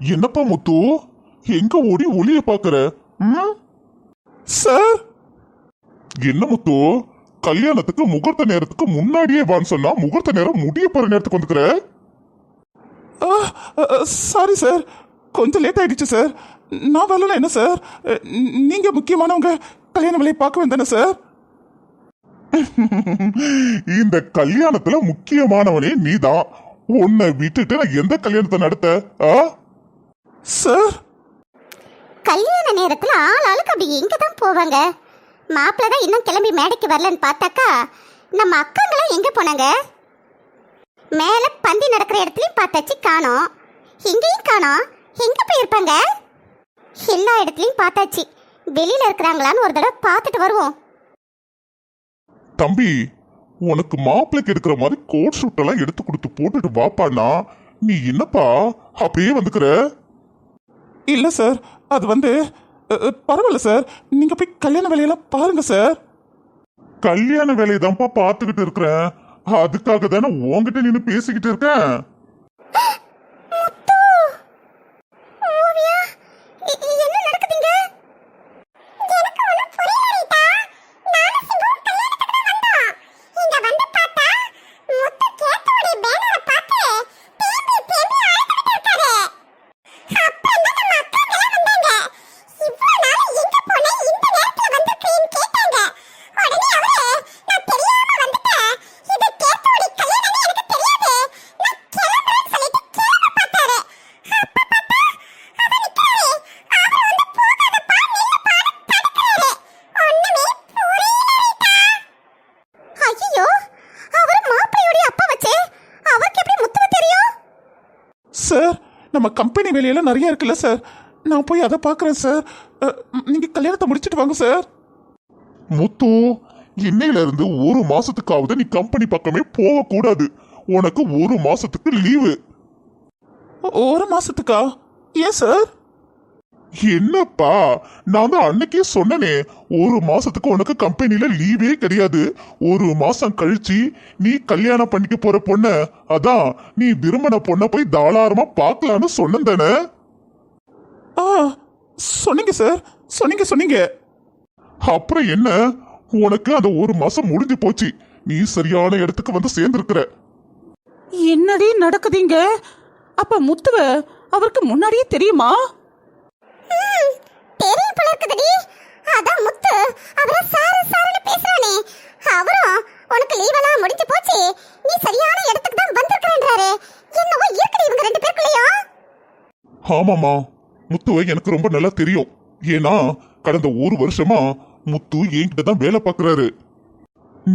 என்னப்பா முத்து? எங்க ஓடி ஒளிய பாக்குற? ம்? சார்? என்ன முத்து? கல்யாணத்துக்கு முகூர்த்த நேரத்துக்கு முன்னாடியே வான்னு சொன்னா முகூர்த்த நேரம் முடிய போற நேரத்துக்கு வந்துக்கிற? Sorry sir. கொஞ்சம் லேட் ஆயிடுச்சு சார். நான் வரல என்ன சார்? நீங்க முக்கியமானவங்க கல்யாண வேலையை பார்க்க வேண்டானே சார்? இந்த கல்யாணத்துல முக்கியமானவனே நீதான். உன்னை விட்டுட்டு நான் எந்த கல்யாணத்தை நடத்த ஆ? சார்? கல்யாண நேரத்துல ஆள் ஆளுக்கு அப்படி எங்க தான் போவாங்க. மாப்பிள்ளை தான் இன்னும் கிளம்பி மேடைக்கு வரலன்னு பார்த்தாக்கா நம்ம அக்காங்களாம் எங்க போனாங்க? மேல பந்தி நடக்கிற இடத்துலயும் பார்த்தாச்சு காணோம். எங்கேயும் காணோம். எங்க போயிருப்பாங்க? எல்லா இடத்துலயும் பார்த்தாச்சு. வெளியில இருக்கிறாங்களான்னு ஒரு தடவை பார்த்துட்டு வருவோம். தம்பி உனக்கு மாப்பிள்ளைக்கு எடுக்கிற மாதிரி கோட் ஷூட் எல்லாம் எடுத்து கொடுத்து போட்டுட்டு வாப்பான்னா நீ என்னப்பா அப்படியே வந்துக்கிற? இல்லை சார். அது வந்து பரவாயில்ல சார். நீங்கள் போய் கல்யாண வேலையெல்லாம் பாருங்க சார். கல்யாண வேலையை தான்ப்பா பார்த்துக்கிட்டு இருக்கிறேன். அதுக்காக தானே உங்ககிட்ட நின்று பேசிக்கிட்டு இருக்கேன் ஓவியா இ- இ- என்ன நடக்குதுங்க எனக்கு ஒண்ணும் புரியல ரீட்டா நானும் சிம்புவும் கல்யாணத்துக்கு தான் வந்தோம் இங்க வந்து பார்த்தா முத்து கேத்தோடைய பேனரை பார்த்து தேம்பி தேம்பி அழுதுகிட்டு இருக்காரு அப்புறம் தான் நம்ம அக்காங்கெல்லாம் வந்தாங்க இவ்வளவு நாள் எங்க போன இந்த நேரத்துல வந்திருக்கேன்னு கேட்டாங்க உடனே அவரு நான் தெரியாம வந்துட்டேன் இது கேத்தோடைய கல்யாணம்னு எனக்கு தெரியாது நான் கிளம்புறேன்னு சொல்லிட்டு கிளம்ப பார்த்தாரு அப்ப பார்த்தா அவர் நிக்கிறாரு அவர் வந்து போகாதப்பா நில்லுப்பான்னு தடுக்கிறாரு ஒண்ணுமே புரியல ரீட்டா ஐயோ அவர் மாப்பிள்ளையோட அப்பா வச்சே அவருக்கு எப்படி முத்துவ தெரியும் சார் நம்ம கம்பெனி வேலையெல்லாம் நிறைய இருக்குல்ல சார் நான் போய் அதை பார்க்குறேன் சார் அஹ், நீங்க கல்யாணத்தை முடிச்சிட்டு வாங்க சார் முத்து இன்னையில இருந்து ஒரு மாசத்துக்காவது நீ கம்பெனி பக்கமே போகக்கூடாது. உனக்கு ஒரு மாசத்துக்கு லீவு ஒரு மாசத்துக்கா? ஏன் சார் என்னப்பா? நான் தான் அன்னைக்கே சொன்னனே ஒரு மாசத்துக்கு உனக்கு கம்பெனில லீவே கிடையாது. ஒரு மாசம் கழிச்சு நீ கல்யாணம் பண்ணிக்க போற பொண்ண அதான் நீ விரும்பின பொண்ண போய் தாராளமா பார்க்கலான்னு சொன்னேன் தானே? ஆ சொன்னீங்க சார். சொன்னீங்க சொன்னீங்க. அப்புறம் என்ன? உனக்கு அந்த ஒரு மாசம் முடிஞ்சு போச்சு. நீ சரியான இடத்துக்கு வந்து சேர்ந்திருக்கிற. என்னடி நடக்குதுங்க அப்ப முத்துவ அவருக்கு முன்னாடியே தெரியுமா? தெரியும் போல இருக்குதுடி அதான் முத்து. அவரை சாரு சாருன்னு பேசுறானே. அவரும் உனக்கு லீவெல்லாம் முடிஞ்சு போச்சு. நீ சரியான இடத்துக்கு தான் வந்திருக்கிறேன்றாரு. என்னவோ இருக்குடி இவங்க ரெண்டு பேருக்குள்ளயும் ஆமாமா முத்துவை எனக்கு ரொம்ப நல்லா தெரியும். ஏன்னா கடந்த ஒரு வருஷமா முத்து என்கிட்ட தான் வேலை பார்க்கறாரு.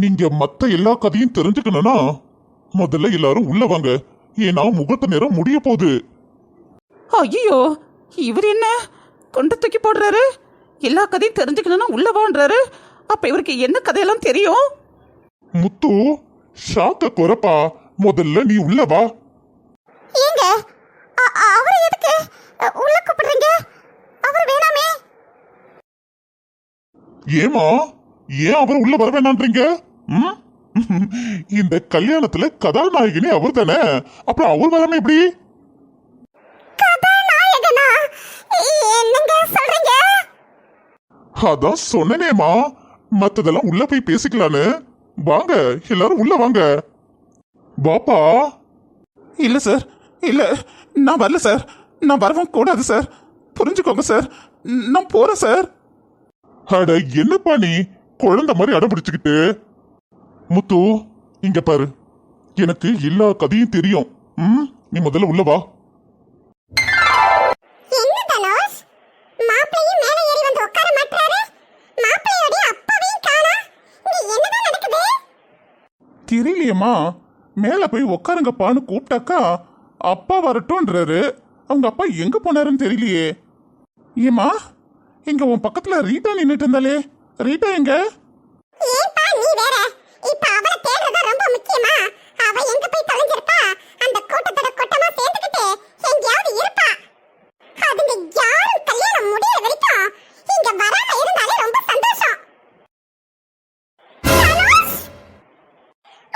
நீங்க மத்த எல்லா கதையும் தெரிஞ்சுக்கணும்னா முதல்ல எல்லாரும் உள்ள வாங்க. ஏன்னா முகூர்த்த நேரம் முடிய போகுது. ஐயோ இவர் என்ன? கொண்டு தூக்கி போடுறாரு? எல்லா கதையும் தெரிஞ்சுக்கணும்னா உள்ள வான்றாரு. அப்ப இவருக்கு என்ன கதையெல்லாம் தெரியும்? முத்து ஷாக்க குறப்பா. முதல்ல நீ உள்ள வா. ஏங்க அவரை எதுக்கு உள்ள கூப்பிடுறீங்க? அவர் வேணாமே. ஏமா ஏன் அவர் உள்ள வர வேணான்றீங்க? ம்? இந்த கல்யாணத்துல கதாநாயகனே அவர் தானே அப்புறம் அவர் வராம எப்படி கதாநாயகனா என்னங்க சொல்றீங்க அதான் சொன்னனேமா மத்ததெல்லாம் உள்ள போய் பேசிக்கலான்னு. வாங்க எல்லாரும் உள்ள வாங்க. பாப்பா இல்ல சார் இல்ல நான் வரல சார். நான் வரவும் கூடாது சார். புரிஞ்சுக்கோங்க சார் நான் போறேன் சார். அட என்னப்பா நீ? குழந்தை மாதிரி அடம் பிடிச்சுக்கிட்டு. முத்து இங்க பாரு. எனக்கு எல்லா கதையும் தெரியும். ம் நீ முதல்ல உள்ள வா. தெரியலையேம்மா. மேலே போய் உட்காருங்கப்பான்னு கூப்பிட்டாக்கா அப்பா வரட்டும்ன்றாரு. அவங்க அப்பா எங்கே போனாருன்னு தெரியலையே. ஏம்மா இங்க உன் பக்கத்துல ரீட்டா நின்னுட்டு இருந்தாலே. ரீட்டா எங்க? ஏன்பா நீ வேற? இப்ப அவளை தேடுறது ரொம்ப முக்கியமா? அவ எங்க போய் தொலைஞ்சிருப்பா? அந்த கூட்டத்தோட கூட்டமா சேர்ந்துக்கிட்டு எங்கேயாவது இருப்பா. அதுங்க யாரும் கல்யாணம் முடியற வரைக்கும் இங்க வராம இருந்தாலே ரொம்ப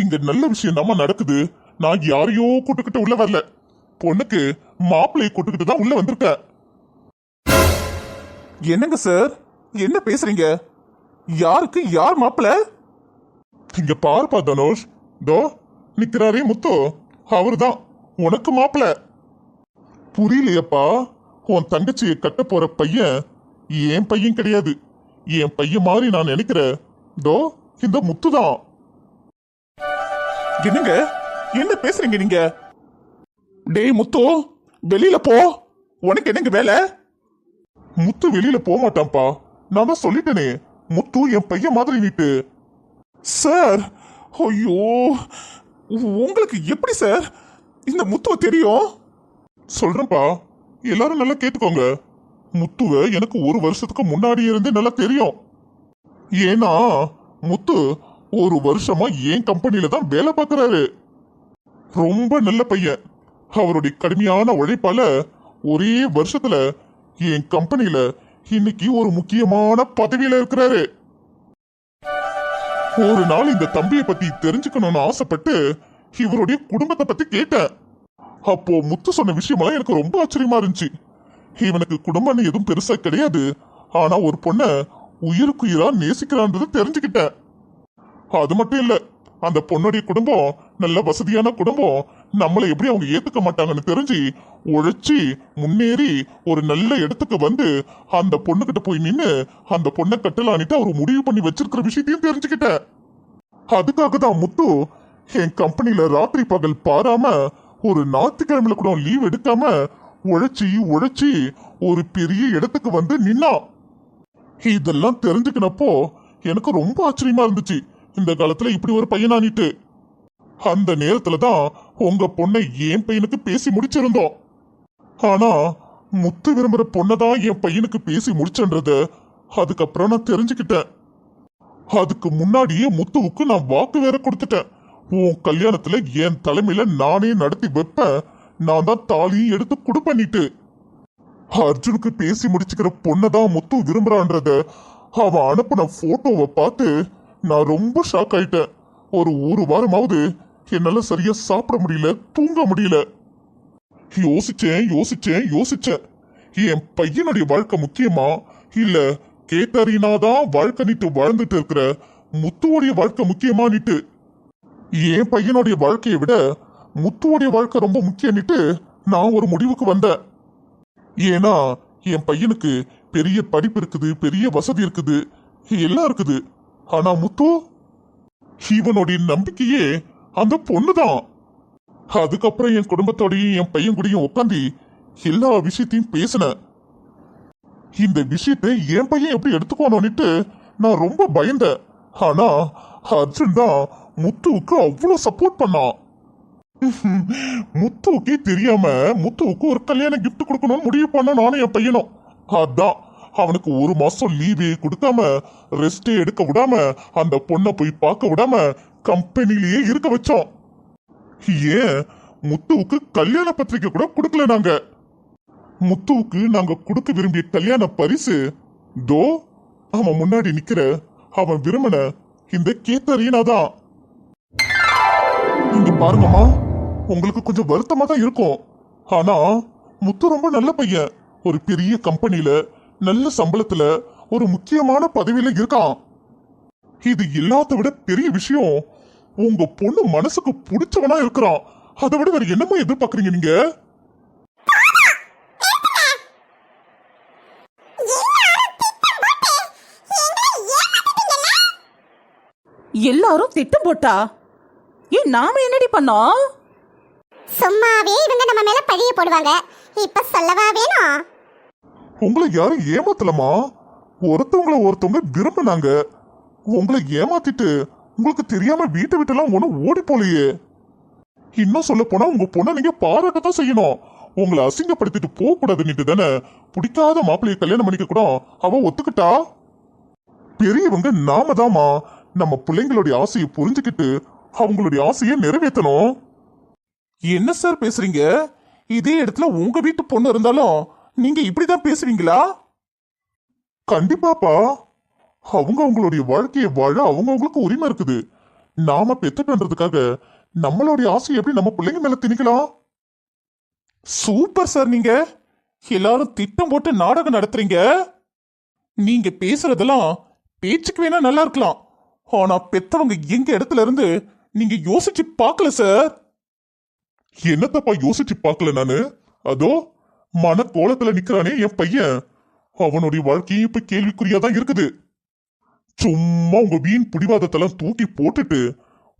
இங்க நல்ல விஷயம் தாம்மா நடக்குது. நான் யாரையோ கூட்டுக்கிட்டு உள்ள வரல. பொண்ணுக்கு மாப்பிள்ளையை கூட்டுக்கிட்டு தான் உள்ள வந்திருக்கேன் என்னங்க சார்? என்ன பேசுறீங்க? யாருக்கு யார் மாப்பிள்ள இங்க பாருப்பா தனுஷ். தோ நிக்கிறாரே முத்து. அவர்தான். உனக்கு மாப்பிள. புரியலையப்பா. உன் தங்கச்சியை கட்ட போற பையன் என் பையன் கிடையாது. என் பையன் மாதிரி நான் நினைக்கிற தோ இந்த முத்து தான் என்னங்க? என்ன பேசுறீங்க நீங்க? டேய் முத்து வெளியில போ. உனக்கு என்னங்க வேலை? முத்து வெளியில போக மாட்டான்ப்பா. நான் தான் சொல்லிட்டேனே. முத்து என் பையன் மாதிரி நீட்டு சார் ஐயோ. உங்களுக்கு எப்படி சார்? இந்த முத்துவ தெரியும்? சொல்றேன்ப்பா. எல்லாரும் நல்லா கேட்டுக்கோங்க. முத்துவ எனக்கு ஒரு வருஷத்துக்கு முன்னாடி இருந்தே நல்லா தெரியும். ஏன்னா முத்து ஒரு வருஷமா என் கம்பெனில தான் வேலை பார்க்கறாரு. ரொம்ப நல்ல பையன். அவருடைய கடுமையான உழைப்பால ஒரே வருஷத்துல என் கம்பெனில இன்னைக்கு ஒரு முக்கியமான பதவியில இருக்கிறாரு. ஒரு நாள் இந்த தம்பியை பத்தி தெரிஞ்சுக்கணும்னு ஆசைப்பட்டு இவருடைய குடும்பத்தை பத்தி கேட்டேன். அப்போ முத்து சொன்ன விஷயமெல்லாம் எனக்கு ரொம்ப ஆச்சரியமா இருந்துச்சு. இவனுக்கு குடும்பம்னு எதுவும் பெருசா கிடையாது. ஆனா ஒரு பொண்ண உயிருக்குயிரா நேசிக்கிறான்றது தெரிஞ்சுக்கிட்டேன். அது மட்டும் இல்ல அந்த பொண்ணுடைய குடும்பம் நல்ல வசதியான குடும்பம் நம்மளை எப்படி அவங்க ஏத்துக்க மாட்டாங்கன்னு தெரிஞ்சு உழைச்சி முன்னேறி ஒரு நல்ல இடத்துக்கு வந்து அந்த பொண்ணுகிட்ட போய் நின்னு அந்த பொண்ணை கட்டலான்ட்டு அவர் முடிவு பண்ணி வச்சிருக்கிற விஷயத்தையும் தெரிஞ்சுக்கிட்டேன் அதுக்காக தான் முத்து என் கம்பெனில ராத்திரி பகல் பாராம ஒரு ஞாயிற்றுக்கிழமையில கூட லீவ் எடுக்காம உழைச்சி உழைச்சி ஒரு பெரிய இடத்துக்கு வந்து நின்னா. இதெல்லாம் தெரிஞ்சுக்கினப்போ எனக்கு ரொம்ப ஆச்சரியமா இருந்துச்சு. இந்த காலத்துல இப்படி ஒரு பையனானிட்டு அந்த நேரத்துல தான் உங்க பொண்ணை என் பையனுக்கு பேசி முடிச்சிருந்தோம். ஆனா முத்து விரும்புற பொண்ணை தான் என் பையனுக்கு பேசி முடிச்சன்றத அதுக்கப்புறம் நான் தெரிஞ்சுக்கிட்டேன். அதுக்கு முன்னாடியே முத்துவுக்கு நான் வாக்கு வேற கொடுத்துட்டேன். உன் கல்யாணத்துல என் தலைமையில நானே நடத்தி வைப்பேன் நான் தான் தாலியும் எடுத்து கொடுப்பண்ணிட்டு அர்ஜுனுக்கு பேசி முடிச்சுக்கிற பொண்ணை தான் முத்து விரும்புறான்றத அவன் அனுப்புன போட்டோவை பார்த்து நான் ரொம்ப ஷாக் ஆயிட்டேன். ஒரு ஒரு வாரமாவது என்னால சரியா சாப்பிட முடியல தூங்க முடியல. யோசிச்சேன் யோசிச்சேன் யோசிச்சேன். என் பையனுடைய வாழ்க்கை முக்கியமா? இல்ல கேட்டறினாதான் வாழ்க்கை நீட்டு வாழ்ந்துட்டு இருக்கிற முத்துவோடைய வாழ்க்கை முக்கியமானிட்டு என் பையனுடைய வாழ்க்கையை விட முத்துவோடைய வாழ்க்கை ரொம்ப முக்கியம்னுட்டு நான் ஒரு முடிவுக்கு வந்தேன். ஏன்னா என் பையனுக்கு பெரிய படிப்பு இருக்குது பெரிய வசதி இருக்குது எல்லாம் இருக்குது. ஆனா முத்து இவனுடைய நம்பிக்கையே அந்த பொண்ணுதான். அதுக்கப்புறம் என் குடும்பத்தோடையும் என் பையன் கூடயும் உட்காந்து எல்லா விஷயத்தையும் பேசினேன் இந்த விஷயத்தை என் பையன் எப்படி எடுத்துக்கோணும்னுட்டு நான் ரொம்ப பயந்தேன். ஆனா அர்ஜுன் தான் முத்துவுக்கு அவ்வளோ சப்போர்ட் பண்ணான். முத்துவுக்கே தெரியாம முத்துவுக்கு ஒரு கல்யாண கிஃப்ட் கொடுக்கணும்னு முடிவு பண்ண நானும் என் பையனும். அதான். அவனுக்கு ஒரு மாசம் லீவே கொடுக்காம ரெஸ்டே எடுக்க விடாம அந்த பொண்ணை போய் பார்க்க விடாம கம்பெனிலேயே இருக்க வச்சோம். ஏன்? முத்துவுக்கு கல்யாண பத்திரிக்கை கூட கொடுக்கல நாங்க. முத்துவுக்கு நாங்க கொடுக்க விரும்பிய கல்யாண பரிசு தோ அவன் முன்னாடி நிக்கிற அவன் விரும்பின இந்த கேத்தரீனா தான். இங்க பாருங்கம்மா உங்களுக்கு கொஞ்சம் வருத்தமா தான் இருக்கும். ஆனா முத்து ரொம்ப நல்ல பையன். ஒரு பெரிய கம்பெனில நல்ல சம்பளத்துல ஒரு முக்கியமான பதவியில இருக்கான். இது எல்லாத்த விட பெரிய விஷயம். உங்க பொண்ணு மனசுக்கு பிடிச்சவனா இருக்கிறான். அதை விட வேற என்னமா எதிர்பார்க்கறீங்க நீங்க? எல்லாரும் திட்டம் போட்டா? ஏன் நாம என்னடி பண்ணோம்? சும்மாவே இவங்க நம்ம மேல பழிய போடுவாங்க. இப்ப சொல்லவா வேணும். உங்களை யாரும் ஏமாத்தலமா? ஒருத்தவங்கள ஒருத்தவங்க விரும்பினாங்க. உங்களை ஏமாத்திட்டு உங்களுக்கு தெரியாம வீட்டை விட்டுலாம் ஒன்றும் ஓடி போலையே. இன்னும் சொல்ல போனா உங்க பொண்ணை நீங்க பாராட்டத்தான் செய்யணும். உங்களை அசிங்கப்படுத்திட்டு போக கூடாதுன்னுட்டு தானே பிடிக்காத மாப்பிள்ளைய கல்யாணம் பண்ணிக்க கூட அவ ஒத்துக்கிட்டா? பெரியவங்க நாம தாமா நம்ம பிள்ளைங்களுடைய ஆசையை புரிஞ்சுக்கிட்டு அவங்களுடைய ஆசையை நிறைவேற்றணும். என்ன சார் பேசுறீங்க? இதே இடத்துல உங்க வீட்டு பொண்ணு இருந்தாலும் நீங்க இப்படிதான் பேசுவீங்களா கண்டிப்பாப்பா. அவங்க அவங்களுடைய வாழ்க்கையை வாழ அவங்க அவங்களுக்கு உரிமை இருக்குது. நாம பெத்துட்டன்றதுக்காக நம்மளுடைய ஆசையை எப்படி நம்ம பிள்ளைங்க மேல திணிக்கலாம்? சூப்பர் சார் நீங்க. எல்லாரும் திட்டம் போட்டு நாடகம் நடத்துறீங்க. நீங்க பேசுறதெல்லாம் பேச்சுக்கு வேணா நல்லா இருக்கலாம். ஆனா பெத்தவங்க எங்க இடத்துல இருந்து நீங்க யோசிச்சு பார்க்கல சார்? என்னத்தப்பா யோசிச்சு பார்க்கல நானு? அதோ மன கோலத்துல நிக்கிறானே என் பையன். அவனுடைய வாழ்க்கையும் இப்ப கேள்விக்குறியா தான் இருக்குது. சும்மா உங்க வீண் பிடிவாதத்தெல்லாம் தூக்கி போட்டுட்டு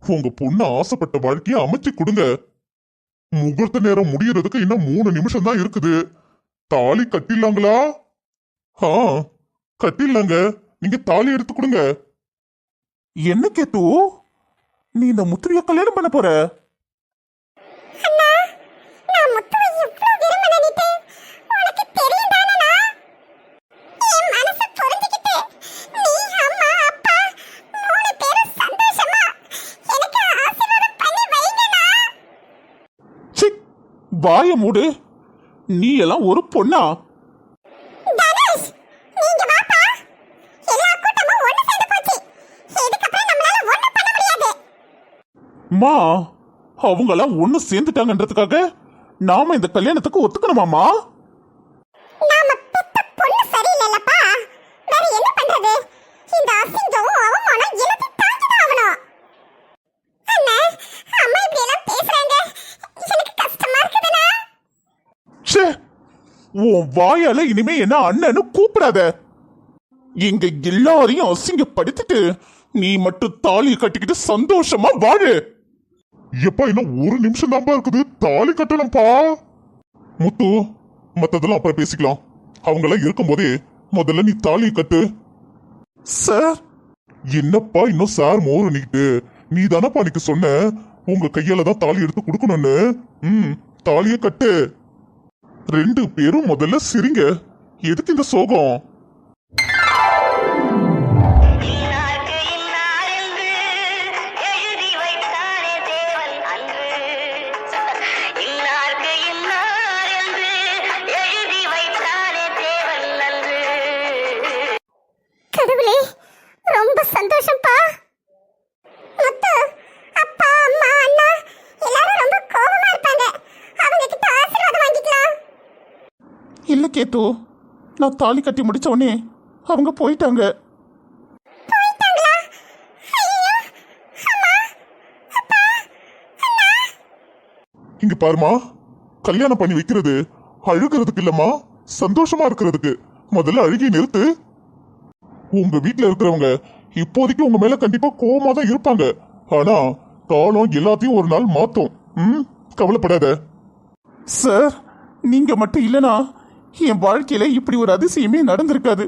உங்க பொண்ணு ஆசைப்பட்ட வாழ்க்கையை அமைச்சு கொடுங்க. முகூர்த்த நேரம் முடியறதுக்கு இன்னும் மூணு நிமிஷம் தான் இருக்குது. தாலி கட்டிடலாங்களா? ஆ கட்டிடலாங்க. நீங்க தாலி எடுத்து கொடுங்க. என்ன கேட்டு? நீ இந்த முத்திரைய கல்யாணம் பண்ண போற அண்ணா நான் முத்துவை இவ்ளோ விரும்பினேன்னுட்டு உனக்கு தெரியும் தானேண்ணா என் மனசு புரிஞ்சுக்கிட்டு நீ அம்மா அப்பா மூணு பேரும் சந்தோஷமா எனக்கு ஆசீர்வாதம் பண்ணி வைங்கண்ணா சி வாய மூடு. நீ எல்லாம் ஒரு பொண்ணா? மா அவங்கெல்லாம் ஒண்ணு சேர்ந்துட்டாங்கன்றதுக்காக நாம இந்த கல்யாணத்துக்கு ஒத்துக்கணுமாமா நாம பெத்த பொண்ணு சரியில்லைல்லப்பா வேற என்ன பண்றது இந்த அசிங்கம் அவமானம் எல்லாத்தையும் தாங்கிதான் ஆகணும் அண்ணா அம்மா இப்படி எல்லாம் பேசுறாங்க எனக்கு கஷ்டமா இருக்குதுண்ணா ச்சே உன் வாயால இனிமே என்ன அண்ணன்னு கூப்பிடாத. இங்க எல்லாரையும் அசிங்கப்படுத்திட்டு நீ மட்டும் தாலி கட்டிக்கிட்டு சந்தோஷமா வாழு. எப்பா இன்னும் ஒரு நிமிஷம் தான்ப்பா இருக்குது. தாலி கட்டணும்ப்பா முத்து மத்ததெல்லாம் அப்புறம் பேசிக்கலாம். அவங்கெல்லாம் இருக்கும்போதே முதல்ல நீ தாலி கட்டு. சார். என்னப்பா இன்னும் சார் மோர் நிக்கிட்டு நீ தானப்பா அன்னைக்கு சொன்ன? உங்க கையால தான் தாலி எடுத்து கொடுக்கணும்னு. ம் தாலிய கட்டு. ரெண்டு பேரும் முதல்ல சிரிங்க. எதுக்கு இந்த சோகம்? கேத்து நான் தாலி கட்டி முடிச்ச உடனே அவங்க போயிட்டாங்க. போயிட்டாங்களா? ஐயோ அம்மா! அப்பா! அண்ணா இங்க பாருமா கல்யாணம் பண்ணி வைக்கிறது அழுகிறதுக்கு இல்லம்மா சந்தோஷமா இருக்கிறதுக்கு. முதல்ல அழுகி நிறுத்து. உங்க வீட்ல இருக்கிறவங்க இப்போதைக்கு உங்க மேல கண்டிப்பா கோவமா தான் இருப்பாங்க. ஆனா காலம் எல்லாத்தையும் ஒரு நாள் மாத்தும். ம்? கவலைப்படாத. சார் நீங்க மட்டும் இல்லனா என் வாழ்க்கையில இப்படி ஒரு அதிசயமே நடந்திருக்காது.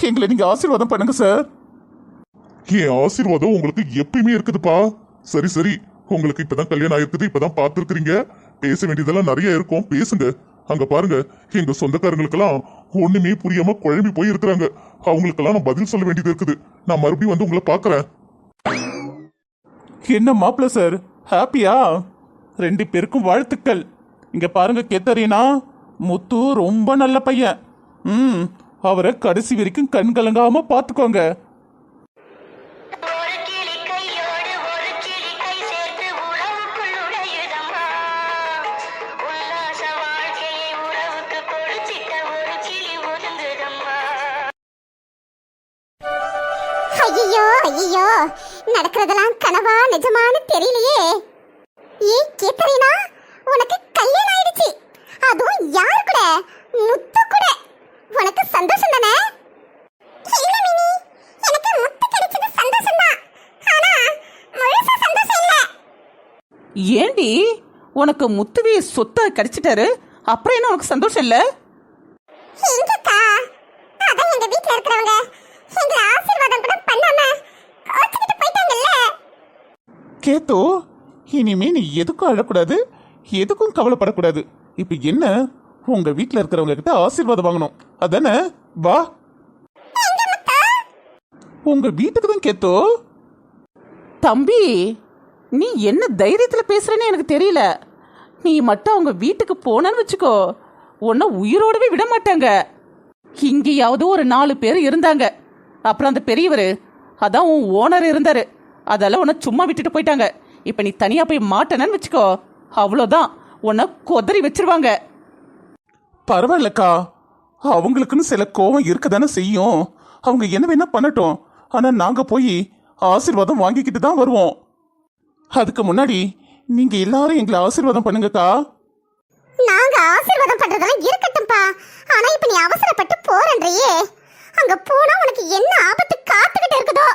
எங்களை நீங்க ஆசீர்வாதம் பண்ணுங்க சார் என் ஆசீர்வாதம் உங்களுக்கு எப்பயுமே இருக்குதுப்பா. சரி சரி. உங்களுக்கு இப்பதான் கல்யாணம் ஆயிருக்குது இப்பதான் பார்த்துருக்கிறீங்க. பேச வேண்டியதெல்லாம் நிறைய இருக்கும். பேசுங்க. அங்க பாருங்க. எங்க சொந்தக்காரங்களுக்கெல்லாம் ஒண்ணுமே புரியாம குழம்பி போய் இருக்கிறாங்க அவங்களுக்கெல்லாம் நான் பதில் சொல்ல வேண்டியது இருக்குது. நான் மறுபடியும் வந்து உங்களை பாக்குறேன் என்ன மாப்பிள்ள சார் ஹாப்பியா ரெண்டு பேருக்கும் வாழ்த்துக்கள். இங்க பாருங்க கேத்தரீனா. முத்து ரொம்ப நல்ல பையன். ம் அவரை கடைசி வரைக்கும் கண் கலங்காம பாத்துக்கோங்க ஒரு கிளி கையோடு ஒரு கிளி கை சேர்த்து உறவுக்குள் நுழையுதம்மா. உல்லாச வாழ்க்கையை உறவுக்கு கொடுத்திட்ட ஒரு கிளி ஒதுங்குதம்மா. ஐயோ ஐயோ நடக்கிறதெல்லாம் கனவா நிஜமானு தெரியலையே. ஏ கேத்தரீனா உனக்கு கல்யாணம் ஆயிடுச்சு. அதுவும் யார் கூட? முத்து கூட. உனக்கு சந்தோஷம் தானே? இல்ல மினி. எனக்கு முத்து கிடைச்சது சந்தோஷம் தான் ஆனா முழுசா சந்தோஷம் இல்ல. ஏண்டி? உனக்கு முத்துவே சொத்தா கிடைச்சிட்டாரு. அப்புறம் என்ன உனக்கு சந்தோஷம் இல்லை? எங்கக்கா? அதான் எங்க வீட்ல இருக்கிறவங்க. எங்க ஆசீர்வாதம் கூட பண்ணாம கோச்சுக்கிட்டு போயிட்டாங்கல்ல. கேத்து இனிமே நீ எதுக்கும் அழக்கூடாது எதுக்கும் கவலைப்படக்கூடாது. இப்போ என்ன? உங்க வீட்ல இருக்கிறவங்க கிட்ட ஆசீர்வாதம் வாங்கணும். அதானே? வா. உங்க வீட்டுக்கு தான் கேத்தோ தம்பி நீ என்ன தைரியத்தில் பேசுறேன்னு எனக்கு தெரியல. நீ மட்டும் அவங்க வீட்டுக்கு போனன்னு வச்சுக்கோ. உன்னை உயிரோடவே விட மாட்டாங்க. இங்கேயாவது ஒரு நாலு பேர் இருந்தாங்க. அப்புறம் அந்த பெரியவர் அதான் உன் ஓனர் இருந்தாரு. அதெல்லாம் உன்னை சும்மா விட்டுட்டு போயிட்டாங்க. இப்போ நீ தனியாக போய் மாட்டேனன்னு வச்சுக்கோ. அவ்வளோதான் உன்னை கொதறி வச்சிருவாங்க. பரவாயில்லக்கா. அவங்களுக்குன்னு சில கோவம் இருக்க தானே செய்யும். அவங்க என்ன வேணா பண்ணட்டும். ஆனா நாங்க போய் ஆசீர்வாதம் வாங்கிக்கிட்டு தான் வருவோம். அதுக்கு முன்னாடி நீங்க எல்லாரும் எங்களை ஆசீர்வாதம் பண்ணுங்கக்கா. நாங்க ஆசீர்வாதம் பண்றதெல்லாம் இருக்கட்டும்பா ஆனா இப்ப நீ அவசரப்பட்டு போறன்றியே. அங்க போனா உனக்கு என்ன ஆபத்து காத்துக்கிட்டு இருக்குதோ?